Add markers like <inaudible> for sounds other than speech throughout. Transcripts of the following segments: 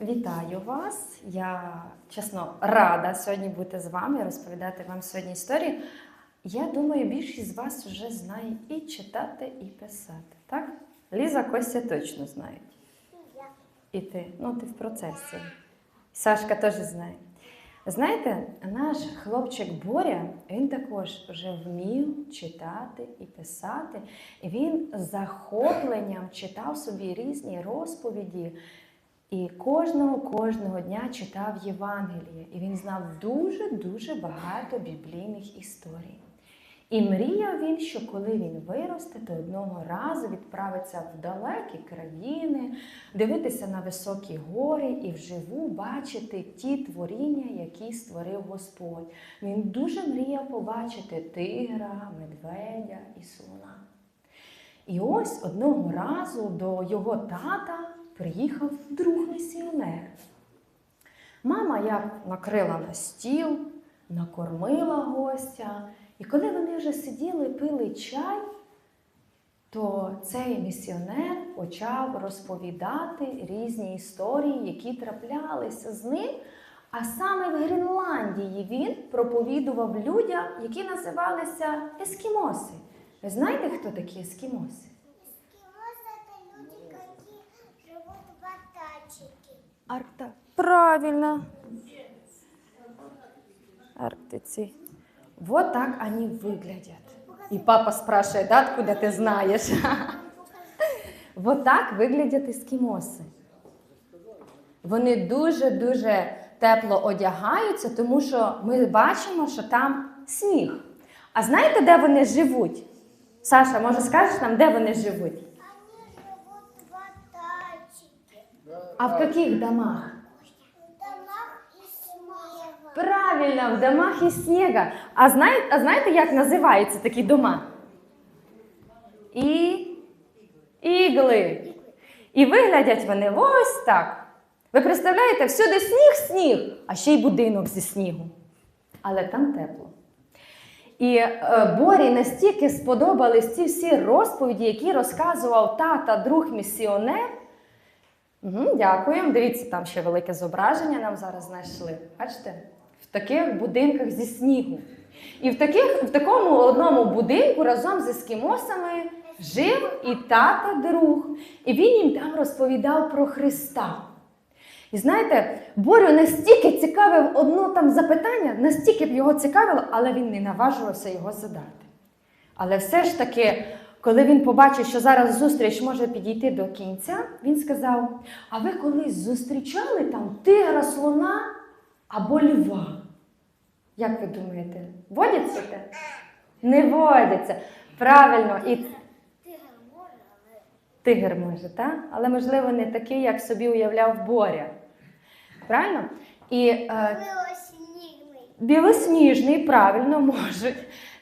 Вітаю вас! Я чесно рада сьогодні бути з вами розповідати вам сьогодні історію. Я думаю, більшість з вас вже знає і читати, і писати. Так? Ліза Костя точно знають. І ти, ну ти в процесі. Сашка теж знає. Знаєте, наш хлопчик Боря, він також вже вмів читати і писати. Він з захопленням читав собі різні розповіді. І кожного кожного дня читав Євангеліє. І він знав дуже-дуже багато біблійних історій. І мріяв він, що коли він виросте, то одного разу відправиться в далекі країни, дивитися на високі гори і вживу бачити ті творіння, які створив Господь. Він дуже мріяв побачити тигра, медведя і слона. І ось одного разу до його тата приїхав друг місіонер. Мама як накрила на стіл, накормила гостя. І коли вони вже сиділи, пили чай, то цей місіонер почав розповідати різні історії, які траплялися з ним. А саме в Гренландії він проповідував людям, які називалися ескімоси. Ви знаєте, хто такі ескімоси? Аркта. Правильно. Арктиці. Вот так они выглядят. И папа спрашивает, да, откуда ты знаешь? <laughs> Вот так виглядять ескімоси. Вони дуже-дуже тепло одягаються, тому що ми бачимо, що там сніг. А знаєте, де вони живуть? Саша, може скажеш нам, де вони живуть? Они живут в Антарктике. А в яких домах? В домах из снега. Правильно, в домах із снега. А знаєте, а знаєте, як називаються такі дома? І... Ігли. І виглядять вони ось так. Ви представляєте, всюди сніг, сніг, а ще й будинок зі снігу. Але там тепло. І е, Борі настільки сподобались ці всі розповіді, які розказував тата, друг місіонер. Угу, дякуємо. Дивіться, там ще велике зображення нам зараз знайшли. Бачите? В таких будинках зі снігу. І в, таких, в такому одному будинку разом з ескімосами жив і тата друг. І він їм там розповідав про Христа. І знаєте, Борю настільки цікавив одно там запитання, настільки б його цікавило, але він не наважувався його задати. Але все ж таки, коли він побачив, що зараз зустріч може підійти до кінця, він сказав: А ви колись зустрічали там тигра, слона або льва? Як ви думаєте, водяться те? Не водяться. Правильно, і Тигр може, так? Але можливо не такий, як собі уявляв Боря. Правильно? І е. Білосніжний, правильно можуть.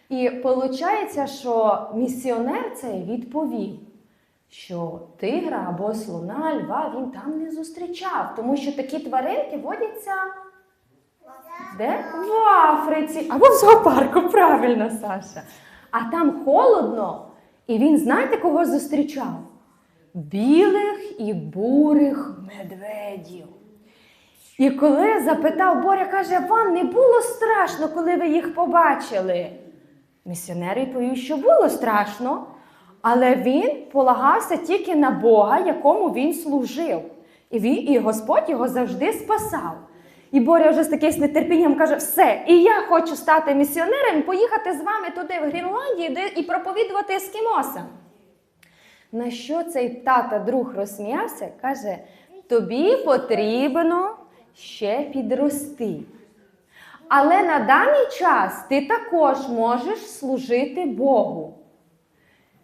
І виходить, що місіонер цей відповів, що тигра або слона, льва він там не зустрічав, тому що такі тваринки водяться де? В Африці або в зоопарку, правильно, Саша. А там холодно, і він знаєте, кого зустрічав? Білих і бурих медведів. І коли запитав Боря, каже, вам не було страшно, коли ви їх побачили? Місіонер відповів, що було страшно, але він полагався тільки на Бога, якому він служив. І, він, і Господь його завжди спасав. І Боря вже з таким нетерпінням каже: все, і я хочу стати місіонером, поїхати з вами туди, в Гренландію, де, і проповідувати ескімосам. На що цей тата друг розсміявся, каже: тобі потрібно ще підрости. Але на даний час ти також можеш служити Богу.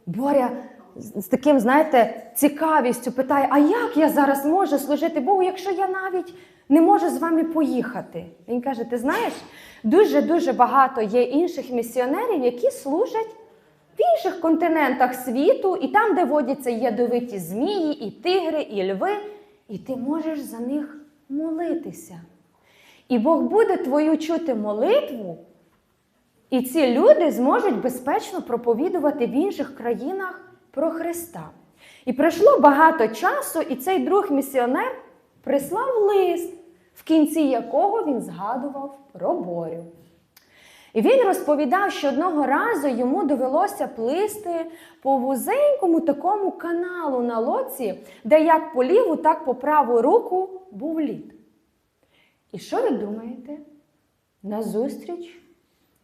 Боря з таким, знаєте, цікавістю питає: а як я зараз можу служити Богу, якщо я навіть не можу з вами поїхати? Він каже: ти знаєш, дуже-дуже багато є інших місіонерів, які служать в інших континентах світу, і там, де водяться ядовиті змії, і тигри, і льви, і ти можеш за них молитися. І Бог буде твою чути молитву, і ці люди зможуть безпечно проповідувати в інших країнах про Христа. І пройшло багато часу, і цей друг місіонер прислав лист, в кінці якого він згадував про Борю. І він розповідав, що одного разу йому довелося плисти по вузенькому такому каналу на лодці, де як по ліву, так по праву руку був лід. І що ви думаєте? Назустріч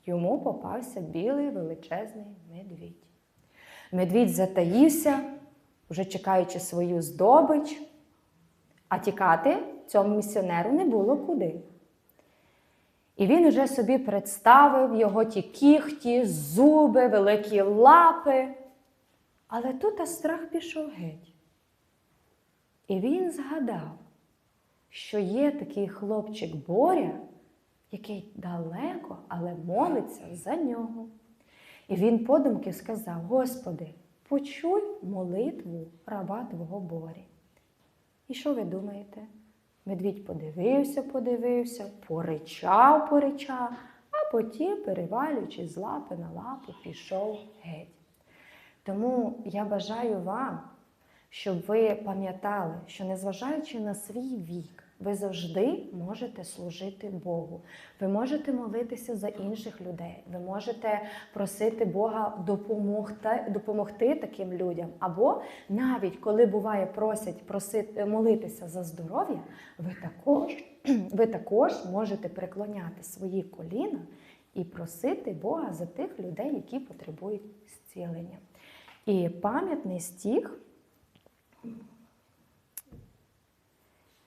йому попався білий величезний медвідь. Медвідь затаївся, вже чекаючи свою здобич, а тікати цьому місіонеру не було куди. І він уже собі представив його ті кіхті, зуби, великі лапи. Але тут аж страх пішов геть. І він згадав, що є такий хлопчик Боря, який далеко, але молиться за нього. І він подумки сказав: Господи, почуй молитву раба Твого Борі. І що ви думаєте? Медвідь подивився, подивився, поричав, поричав, а потім, перевалюючи з лапи на лапу, пішов геть. Тому я бажаю вам, щоб ви пам'ятали, що незважаючи на свій вік, ви завжди можете служити Богу. Ви можете молитися за інших людей. Ви можете просити Бога допомогти, допомогти таким людям. Або навіть коли буває просять просити, молитися за здоров'я, ви також, <clears throat> ви також можете преклоняти свої коліна і просити Бога за тих людей, які потребують зцілення. І пам'ятний стих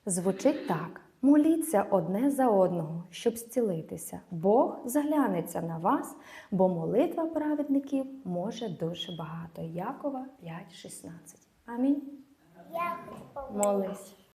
звучить так: моліться одне за одного, щоб зцілитися. Бог заглянеться на вас, бо молитва праведників може дуже багато. Якова 5,16. Амінь. Молись.